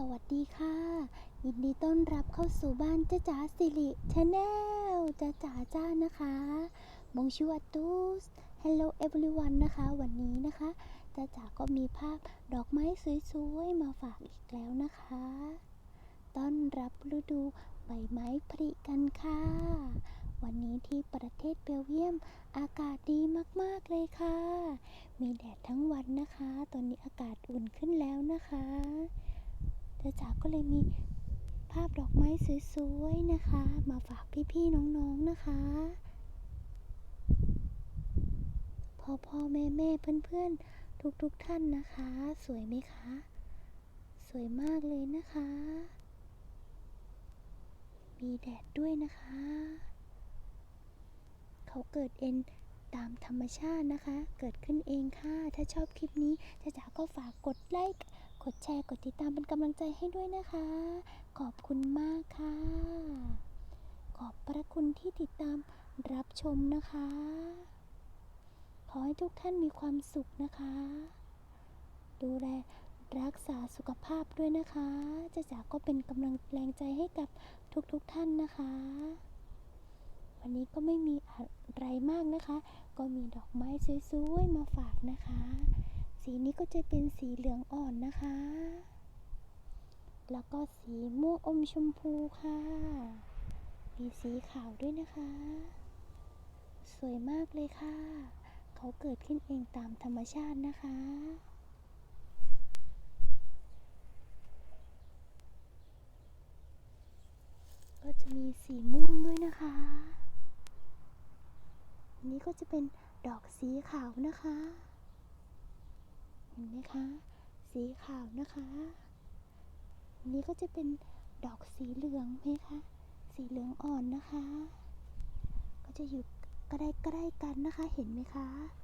สวัสดีค่ะ ยินดีต้อนรับเข้าสู่บ้านจ้าจ๋าสิริชาแนลจ้าจ๋าจ้านะคะบงชูอาตูส Hello everyone นะคะ วันนี้นะคะจ้าจ๋าก็มีภาพดอกไม้สวยๆ มาฝากอีกแล้วนะคะ ต้อนรับฤดูใบไม้ผลิกันค่ะ วันนี้ที่ประเทศเบลเยียมอากาศดีมากๆเลยค่ะ มีแดดทั้งวันนะคะ ตอนนี้อากาศอุ่นขึ้นแล้วนะคะ จ้าจ๋าก็เลยมีภาพดอกไม้สวยๆนะคะ มาฝากพี่ๆน้องๆนะคะพ่อพ่อแม่แม่เพื่อนๆทุกๆท่านนะคะ สวยไหมคะ สวยมากเลยนะคะ มีแดดด้วยนะคะ เขาเกิดเองตามธรรมชาตินะคะ เกิดขึ้นเองค่ะ ถ้าชอบคลิปนี้จ้าจ๋าก็ฝากกดไลค์ ดแชร์ กดติดตามเป็นกำลังใจให้ด้วยนะคะ ขอบคุณมากค่ะ ขอบพระคุณที่ติดตามรับชมนะคะ ขอให้ทุกท่านมีความสุขนะคะ ดูแลรักษาสุขภาพด้วยนะคะจ้าจ๋าก็เป็นกำลังแรงใจให้กับทุกๆทท่านนะคะ วันนี้ก็ไม่มีอะไรมากนะคะ ก็มีดอกไม้สวยๆมาฝากนะคะ สีนี้ก็จะเป็นสีเหลืองอ่อนนะคะ แล้วก็สีม่วงอมชมพูค่ะ มีสีขาวด้วยนะคะ สวยมากเลยค่ะ เขาเกิดขึ้นเองตามธรรมชาตินะคะก็จะมีสีม่วงด้วยนะคะนนี้ก็จะเป็นดอกสีขาวนะคะ เห็นไหมคะ สีขาวนะคะนนี้ก็จะเป็นดอกสีเหลืองไหมคะ สีเหลืองอ่อนนะคะ ก็จะอยู่ใกล้ๆกันนะคะ เห็นไหมคะ